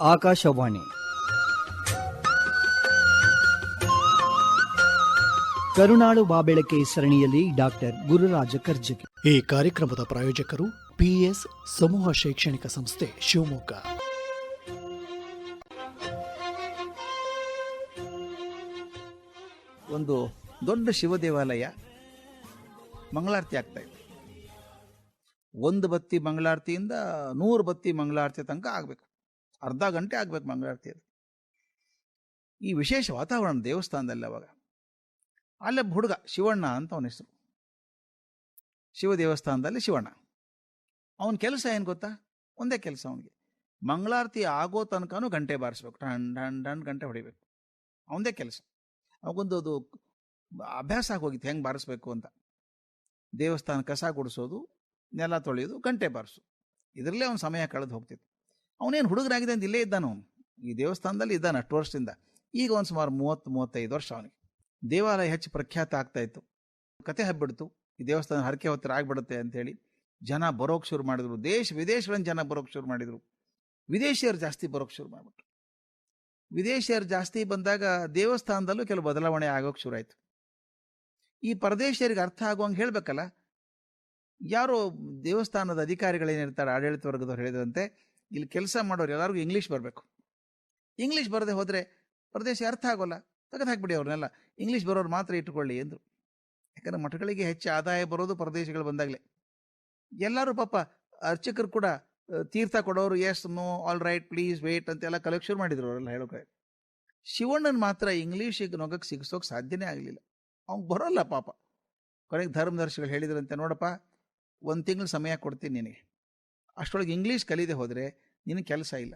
ಆಕಾಶವಾಣಿ. ಕರುಣಾಳು ಬಾಬೆಳಕೆ ಸರಣಿಯಲ್ಲಿ ಡಾಕ್ಟರ್ ಗುರುರಾಜ ಕರ್ಜಗಿ. ಈ ಕಾರ್ಯಕ್ರಮದ ಪ್ರಾಯೋಜಕರು ಪಿಎಸ್ ಸಮೂಹ ಶೈಕ್ಷಣಿಕ ಸಂಸ್ಥೆ ಶಿವಮೊಗ್ಗ. ಒಂದು ದೊಡ್ಡ ಶಿವ ದೇವಾಲಯ ಮಂಗಳಾರತಿ ಆಗ್ತಾ ಇದೆ. ಒಂದು ಬತ್ತಿ ಮಂಗಳಾರತಿಯಿಂದ ನೂರು ಬತ್ತಿ ಮಂಗಳಾರತಿ ತನಕ ಆಗಬೇಕು. ಅರ್ಧ ಗಂಟೆ ಆಗ್ಬೇಕು ಮಂಗಳಾರತಿ ಈ ವಿಶೇಷ ವಾತಾವರಣ ದೇವಸ್ಥಾನದಲ್ಲಿ ಅವಾಗ. ಅಲ್ಲೊಬ್ಬ ಹುಡುಗ ಶಿವಣ್ಣ ಅಂತ ಅವನ ಹೆಸರು. ಶಿವ ದೇವಸ್ಥಾನದಲ್ಲಿ ಶಿವಣ್ಣ. ಅವನ ಕೆಲಸ ಏನು ಗೊತ್ತಾ? ಒಂದೇ ಕೆಲಸ ಅವನಿಗೆ. ಮಂಗಳಾರತಿ ಆಗೋ ತನಕನೂ ಗಂಟೆ ಬಾರಿಸ್ಬೇಕು. ಟಣ್ ಟನ್ ಟನ್ ಗಂಟೆ ಹೊಡಿಬೇಕು. ಅವನದೇ ಕೆಲಸ. ಅವಗೊಂದು ಅದು ಅಭ್ಯಾಸ ಆಗೋಗಿತ್ತು. ಹೆಂಗೆ ಬಾರಿಸ್ಬೇಕು ಅಂತ. ದೇವಸ್ಥಾನ ಕಸ ಗುಡಿಸೋದು, ನೆಲ ತೊಳೆಯೋದು, ಗಂಟೆ ಬಾರಿಸು. ಇದರಲ್ಲೇ ಅವನ ಸಮಯ ಕಳೆದು ಹೋಗ್ತಿತ್ತು. ಅವನೇನು ಹುಡುಗರಾಗಿದೆ ಅಂತ ಇಲ್ಲೇ ಇದ್ದಾನು. ಈ ದೇವಸ್ಥಾನದಲ್ಲಿ ಇದ್ದಾನೆ ಅಷ್ಟು ವರ್ಷದಿಂದ. ಈಗ ಒಂದು ಸುಮಾರು ಮೂವತ್ತು, ಮೂವತ್ತೈದು ವರ್ಷ ಅವನಿಗೆ. ದೇವಾಲಯ ಹೆಚ್ಚು ಪ್ರಖ್ಯಾತ ಆಗ್ತಾ ಇತ್ತು. ಕತೆ ಹಬ್ಬಿಡ್ತು. ಈ ದೇವಸ್ಥಾನ ಹರಕೆ ಹೊತ್ತರ ಆಗ್ಬಿಡುತ್ತೆ ಅಂತೇಳಿ ಜನ ಬರೋಕ್ಕೆ ಶುರು ಮಾಡಿದ್ರು. ದೇಶ ವಿದೇಶಗಳನ್ನು ಜನ ಬರೋಕ್ಕೆ ಶುರು ಮಾಡಿದರು. ವಿದೇಶಿಯರು ಜಾಸ್ತಿ ಬರೋಕ್ಕೆ ಶುರು ಮಾಡಿಬಿಟ್ರು. ವಿದೇಶಿಯರು ಜಾಸ್ತಿ ಬಂದಾಗ ದೇವಸ್ಥಾನದಲ್ಲೂ ಕೆಲವು ಬದಲಾವಣೆ ಆಗೋಕ್ಕೆ ಶುರು ಆಯಿತು. ಈ ಪರದೇಶಿಯರಿಗೆ ಅರ್ಥ ಆಗುವಂಗೆ ಹೇಳಬೇಕಲ್ಲ. ಯಾರೋ ದೇವಸ್ಥಾನದ ಅಧಿಕಾರಿಗಳೇನಿರ್ತಾರೆ, ಆಡಳಿತ ವರ್ಗದವ್ರು ಹೇಳಿದಂತೆ ಇಲ್ಲಿ ಕೆಲಸ ಮಾಡೋರು ಎಲ್ಲರಿಗೂ ಇಂಗ್ಲೀಷ್ ಬರಬೇಕು. ಇಂಗ್ಲೀಷ್ ಬರದೆ ಹೋದರೆ ಪ್ರದೇಶ ಅರ್ಥ ಆಗೋಲ್ಲ. ತೆಗೆದು ಹಾಕ್ಬಿಡಿ ಅವ್ರನ್ನೆಲ್ಲ. ಇಂಗ್ಲೀಷ್ ಬರೋರು ಮಾತ್ರ ಇಟ್ಟುಕೊಳ್ಳಿ ಎಂದರು. ಯಾಕಂದ್ರೆ ಮಠಗಳಿಗೆ ಹೆಚ್ಚು ಆದಾಯ ಬರೋದು ಪ್ರದೇಶಗಳು ಬಂದಾಗಲೇ. ಎಲ್ಲರೂ ಪಾಪ ಅರ್ಚಕರು ಕೂಡ ತೀರ್ಥ ಕೊಡೋರು yes no all right please wait ಅಂತೆಲ್ಲ ಕಲೆಕ್ಷನ್ ಮಾಡಿದ್ರು ಅವರೆಲ್ಲ ಹೇಳೋಕೆ ಶಿವಣ್ಣನ ಮಾತ್ರ ಇಂಗ್ಲೀಷಿಗೆ ನೊಗಕ್ಕೆ ಸಿಗಿಸೋಕೆ ಸಾಧ್ಯನೇ ಆಗಲಿಲ್ಲ. ಅವ್ನು ಬರೋಲ್ಲ ಪಾಪ. ಕೊನೆಗೆ ಧರ್ಮದರ್ಶಿಗಳು ಹೇಳಿದ್ರಂತೆ, ನೋಡಪ್ಪ, ಒಂದು ತಿಂಗಳು ಸಮಯ ಕೊಡ್ತೀನಿ ನಿನಗೆ. ಅಷ್ಟರೊಳಗೆ ಇಂಗ್ಲೀಷ್ ಕಲಿದೆ ಹೋದರೆ ನಿನಗೆ ಕೆಲಸ ಇಲ್ಲ.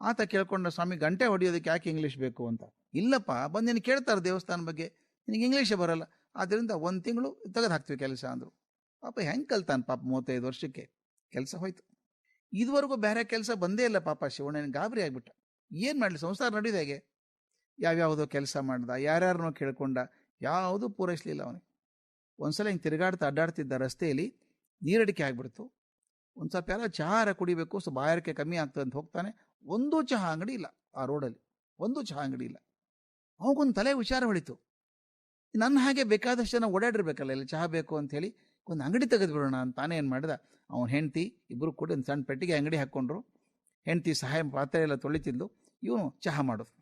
ಆತ ಕೇಳ್ಕೊಂಡ, ಸ್ವಾಮಿ, ಗಂಟೆ ಹೊಡೆಯೋದಕ್ಕೆ ಯಾಕೆ ಇಂಗ್ಲೀಷ್ ಬೇಕು ಅಂತ? ಇಲ್ಲಪ್ಪ, ಬಂದು ನೀನು ಕೇಳ್ತಾರೆ ದೇವಸ್ಥಾನ ಬಗ್ಗೆ. ನಿನಗೆ ಇಂಗ್ಲೀಷೇ ಬರಲ್ಲ. ಆದ್ದರಿಂದ ಒಂದು ತಿಂಗಳು ತೆಗೆದು ಹಾಕ್ತೀವಿ ಕೆಲಸ ಅಂದರು. ಪಾಪ ಹೆಂಗೆ ಕಲ್ತಾನೆ ಪಾಪ ಮೂವತ್ತೈದು ವರ್ಷಕ್ಕೆ? ಕೆಲಸ ಹೋಯ್ತು. ಇದುವರೆಗೂ ಬೇರೆ ಕೆಲಸ ಬಂದೇ ಇಲ್ಲ ಪಾಪ ಶಿವಣ್ಣನ ಗಾಬರಿ ಆಗಿಬಿಟ್ಟ. ಏನು ಮಾಡಲಿ, ಸಂಸಾರ ನಡೆಯೋದು ಹೇಗೆ? ಯಾವ್ಯಾವುದೋ ಕೆಲಸ ಮಾಡ್ದ, ಯಾರ್ಯಾರನ್ನೋ ಕೇಳ್ಕೊಂಡ, ಯಾವುದೂ ಪೂರೈಸಲಿಲ್ಲ ಅವನಿಗೆ. ಒಂದ್ಸಲ ಹಿಂಗೆ ತಿರುಗಾಡ್ತಾ ಅಡ್ಡಾಡ್ತಿದ್ದ ರಸ್ತೆಯಲ್ಲಿ ನೀರಡಿಕೆ ಆಗ್ಬಿಡ್ತು. ಒಂದು ಸ್ವಲ್ಪ ಎಲ್ಲ ಚಹಾರ ಕುಡಿಬೇಕು ಸೊ ಬಾಯಾರಿಕೆ ಕಮ್ಮಿ ಆಗ್ತದೆ ಅಂತ ಹೋಗ್ತಾನೆ. ಒಂದೂ ಚಹಾ ಅಂಗಡಿ ಇಲ್ಲ ಆ ರೋಡಲ್ಲಿ ಒಂದೂ ಚಹಾ ಅಂಗಡಿ ಇಲ್ಲ. ಅವಗೊಂದು ತಲೆ ವಿಚಾರ ಹೊಳಿತು. ನನ್ನ ಹಾಗೆ ಬೇಕಾದಷ್ಟು ಜನ ಓಡಾಡಿರ್ಬೇಕಲ್ಲ, ಇಲ್ಲಿ ಚಹಾ ಬೇಕು ಅಂತ ಹೇಳಿ ಒಂದು ಅಂಗಡಿ ತೆಗೆದುಬಿಡೋಣ ಅಂತ ತಾನೇ ಏನು ಮಾಡಿದ. ಅವನು ಹೆಂಡತಿ ಇಬ್ಬರು ಕೂಡ ಒಂದು ಸಣ್ಣ ಪೆಟ್ಟಿಗೆ ಅಂಗಡಿ ಹಾಕ್ಕೊಂಡ್ರು. ಹೆಂಡತಿ ಸಹಾಯ ಪಾತ್ರೆ ಎಲ್ಲ ತೊಳಿತಿದ್ಲು ಇವನು ಚಹಾ ಮಾಡೋದು.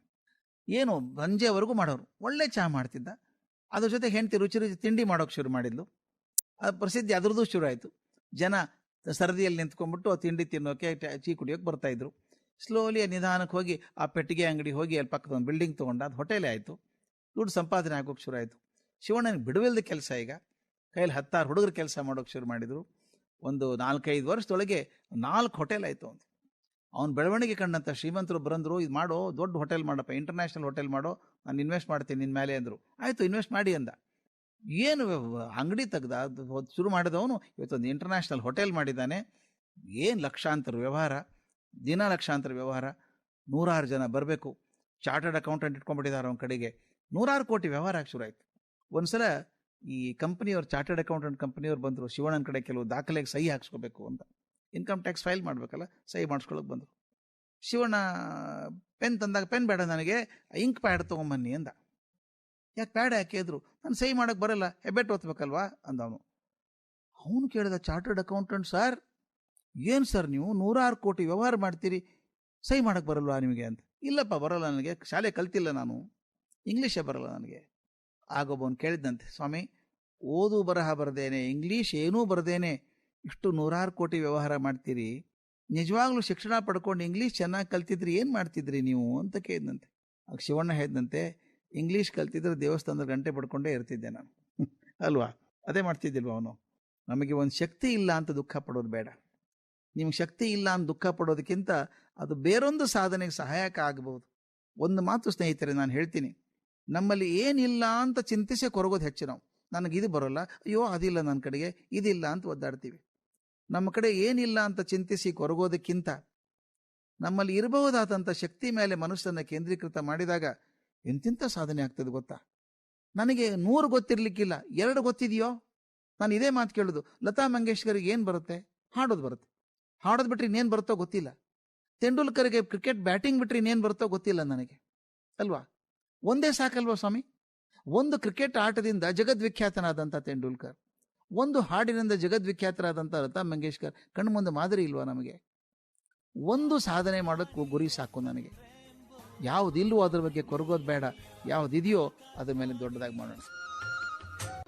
ಏನು ಸಂಜೆವರೆಗೂ ಮಾಡೋರು. ಒಳ್ಳೆ ಚಹಾ ಮಾಡ್ತಿದ್ದ. ಅದ್ರ ಜೊತೆ ಹೆಂಡತಿ ರುಚಿ ರುಚಿ ತಿಂಡಿ ಮಾಡೋಕೆ ಶುರು ಮಾಡಿದ್ಲು. ಅದು ಪ್ರಸಿದ್ಧಿ ಅದ್ರದ್ದು ಶುರು ಆಯಿತು. ಜನ ಸರದಿಯಲ್ಲಿ ನಿಂತ್ಕೊಂಡ್ಬಿಟ್ಟು ಆ ತಿಂಡಿ ತಿನ್ನೋಕೆ ಚೀ ಕುಡಿಯೋಕೆ ಬರ್ತಾ ಇದ್ರು. ಸ್ಲೋಲಿ ನಿಧಾನಕ್ಕೆ ಹೋಗಿ ಆ ಪೆಟ್ಟಿಗೆ ಅಂಗಡಿ ಹೋಗಿ ಅಲ್ಲಿ ಪಕ್ಕದ ಒಂದು ಬಿಲ್ಡಿಂಗ್ ತೊಗೊಂಡ ಅದು ಹೋಟೆಲೇ ಆಯಿತು. ದುಡ್ಡು ಸಂಪಾದನೆ ಆಗೋಕೆ ಶುರು ಆಯಿತು. ಶಿವಣ್ಣನಿಗೆ ಬಿಡುವಿಲ್ದ ಕೆಲಸ ಈಗ. ಕೈಯಲ್ಲಿ ಹತ್ತಾರು ಹುಡುಗರು ಕೆಲಸ ಮಾಡೋಕೆ ಶುರು ಮಾಡಿದರು. ಒಂದು ನಾಲ್ಕೈದು ವರ್ಷದೊಳಗೆ ನಾಲ್ಕು ಹೋಟೆಲ್ ಆಯಿತು ಅವನು ಅವ್ನು ಬೆಳವಣಿಗೆ ಕಂಡಂಥ ಶ್ರೀಮಂತರು ಬರಂದ್ರು ಇದು ಮಾಡೋ, ದೊಡ್ಡ ಹೋಟೆಲ್ ಮಾಡಪ್ಪ ಇಂಟರ್ನ್ಯಾಷನಲ್ ಹೋಟೆಲ್ ಮಾಡೋ, ನಾನು ಇನ್ವೆಸ್ಟ್ ಮಾಡ್ತೀನಿ ನಿನ್ನ ಮೇಲೆ ಅಂದರು. ಆಯಿತು ಇನ್ವೆಸ್ಟ್ ಮಾಡಿ ಅಂದ. ಏನು ಅಂಗಡಿ ತೆಗ್ದ ಶುರು ಮಾಡಿದವನು ಇವತ್ತೊಂದು ಇಂಟರ್ನ್ಯಾಷನಲ್ ಹೋಟೆಲ್ ಮಾಡಿದ್ದಾನೆ. ಏನು ಲಕ್ಷಾಂತರ ವ್ಯವಹಾರ, ದಿನ ಲಕ್ಷಾಂತರ ವ್ಯವಹಾರ, ನೂರಾರು ಜನ ಬರಬೇಕು. ಚಾರ್ಟರ್ಡ್ ಅಕೌಂಟೆಂಟ್ ಇಟ್ಕೊಂಡ್ಬಿಟ್ಟಿದ್ದಾರೆ ಅವನ ಕಡೆಗೆ. ನೂರಾರು ಕೋಟಿ ವ್ಯವಹಾರ ಆಗಿ ಶುರು ಆಯಿತು ಒಂದ್ಸಲ ಈ ಕಂಪ್ನಿಯವ್ರು ಚಾರ್ಟರ್ಡ್ ಅಕೌಂಟೆಂಟ್ ಕಂಪ್ನಿಯವ್ರು ಬಂದರು, ಶಿವಣ್ಣನ ಕಡೆ ಕೆಲವು ದಾಖಲೆಗೆ ಸಹಿ ಹಾಕ್ಸ್ಕೋಬೇಕು ಅಂತ. ಇನ್ಕಮ್ ಟ್ಯಾಕ್ಸ್ ಫೈಲ್ ಮಾಡಬೇಕಲ್ಲ, ಸಹಿ ಮಾಡಿಸ್ಕೊಳ್ಳೋಕೆ ಬಂದರು. ಶಿವಣ್ಣ ಪೆನ್ ತಂದಾಗ ಪೆನ್ ಬೇಡ ನನಗೆ ಇಂಕ್ ಪ್ಯಾಡ್ ತೊಗೊಂಬನ್ನಿ ಅಂದ. ಯಾಕೆ ಪ್ಯಾಡ್ ಯಾಕೆ ನಾನು ಸಹಿ ಮಾಡೋಕ್ಕೆ ಬರಲ್ಲ ಹೆಬ್ಬೆಟ್ ಓದ್ಬೇಕಲ್ವಾ? ಅಂದವನು. ಅವನು ಕೇಳಿದ ಚಾರ್ಟರ್ಡ್ ಅಕೌಂಟೆಂಟ್, ಸರ್, ಏನು ಸರ್ ನೀವು? ನೂರಾರು ಕೋಟಿ ವ್ಯವಹಾರ ಮಾಡ್ತೀರಿ, ಸಹಿ ಮಾಡೋಕ್ಕೆ ಬರಲ್ವಾ ನಿಮಗೆ? ಅಂತ. ಇಲ್ಲಪ್ಪ, ಬರಲ್ಲ ನನಗೆ, ಶಾಲೆ ಕಲ್ತಿಲ್ಲ ನಾನು. ಇಂಗ್ಲೀಷೇ ಬರಲ್ಲ ನನಗೆ. ಆಗೊಬ್ಬವನು ಕೇಳಿದ್ದಂತೆ, ಸ್ವಾಮಿ, ಓದು ಬರಹ ಬರದೇನೆ, ಇಂಗ್ಲೀಷ್ ಏನೂ ಬರದೇನೆ, ಇಷ್ಟು ನೂರಾರು ಕೋಟಿ ವ್ಯವಹಾರ ಮಾಡ್ತೀರಿ? ನಿಜವಾಗ್ಲೂ ಶಿಕ್ಷಣ ಪಡ್ಕೊಂಡು ಇಂಗ್ಲೀಷ್ ಚೆನ್ನಾಗಿ ಕಲ್ತಿದ್ರಿ ಏನು ಮಾಡ್ತಿದ್ರಿ ನೀವು? ಅಂತ ಕೇಳಿದಂತೆ ಆಗ ಶಿವಣ್ಣ ಹೇಳಿದಂತೆ ಇಂಗ್ಲೀಷ್ ಕಲ್ತಿದ್ರೆ ದೇವಸ್ಥಾನದ ಗಂಟೆ ಪಡ್ಕೊಂಡೇ ಇರ್ತಿದ್ದೆ ನಾನು. ಅಲ್ವಾ? ಅದೇ ಮಾಡ್ತಿದ್ದಿಲ್ವ ಅವನು? ನಮಗೆ ಒಂದು ಶಕ್ತಿ ಇಲ್ಲ ಅಂತ ದುಃಖ ಪಡೋದು ಬೇಡ. ನಿಮ್ಗೆ ಶಕ್ತಿ ಇಲ್ಲ ಅಂತ ದುಃಖ ಪಡೋದಕ್ಕಿಂತ ಅದು ಬೇರೊಂದು ಸಾಧನೆಗೆ ಸಹಾಯಕ ಆಗಬಹುದು ಒಂದು ಮಾತು ಸ್ನೇಹಿತರೆ, ನಾನು ಹೇಳ್ತೀನಿ. ನಮ್ಮಲ್ಲಿ ಏನಿಲ್ಲ ಅಂತ ಚಿಂತಿಸಿ ಕೊರಗೋದು ಹೆಚ್ಚು ನಾವು. ನನಗೆ ಇದು ಬರೋಲ್ಲ. ಅಯ್ಯೋ, ಅದಿಲ್ಲ ನನ್ನ ಕಡೆಗೆ. ಇದಿಲ್ಲ ಅಂತ ಒದ್ದಾಡ್ತೀವಿ. ನಮ್ಮ ಕಡೆ ಏನಿಲ್ಲ ಅಂತ ಚಿಂತಿಸಿ ಕೊರಗೋದಕ್ಕಿಂತ ನಮ್ಮಲ್ಲಿ ಇರಬಹುದಾದಂಥ ಶಕ್ತಿ ಮೇಲೆ ಮನಸ್ಸನ್ನು ಕೇಂದ್ರೀಕೃತ ಮಾಡಿದಾಗ ಎಂತೆಂಥ ಸಾಧನೆ ಆಗ್ತದೆ ಗೊತ್ತಾ? ನನಗೆ ನೂರು ಗೊತ್ತಿರ್ಲಿಕ್ಕಿಲ್ಲ, ಎರಡು ಗೊತ್ತಿದೆಯೋ? ನಾನು ಇದೇ ಮಾತು ಕೇಳೋದು, ಲತಾ ಮಂಗೇಶ್ಕರ್ಗೆ ಏನು ಬರುತ್ತೆ? ಹಾಡೋದು ಬರುತ್ತೆ. ಹಾಡೋದು ಬಿಟ್ಟರೆ ಇನ್ನೇನು ಬರುತ್ತೋ ಗೊತ್ತಿಲ್ಲ. ತೆಂಡೂಲ್ಕರ್ಗೆ ಕ್ರಿಕೆಟ್ ಬ್ಯಾಟಿಂಗ್ ಬಿಟ್ಟರೆ ಇನ್ನೇನು ಬರುತ್ತೋ ಗೊತ್ತಿಲ್ಲ ನನಗೆ, ಅಲ್ವಾ? ಒಂದೇ ಸಾಕಲ್ವಾ ಸ್ವಾಮಿ? ಒಂದು ಕ್ರಿಕೆಟ್ ಆಟದಿಂದ ಜಗದ್ವಿಖ್ಯಾತನಾದಂಥ ತೆಂಡೂಲ್ಕರ್, ಒಂದು ಹಾಡಿನಿಂದ ಜಗದ್ವಿಖ್ಯಾತರಾದಂಥ ಲತಾ ಮಂಗೇಶ್ಕರ್ ಕಣ್ಮುಂದೆ ಮಾದರಿ ಇಲ್ವಾ ನಮಗೆ? ಒಂದು ಸಾಧನೆ ಮಾಡೋಕ್ಕೂ ಗುರಿ ಸಾಕು ನನಗೆ. ಯಾವುದಿಲ್ವೋ ಅದ್ರ ಬಗ್ಗೆ ಕೊರಗೋದು ಬೇಡ. ಯಾವುದಿದೆಯೋ ಅದ್ರ ಮೇಲೆ ದೊಡ್ಡದಾಗಿ ಮಾಡೋಣ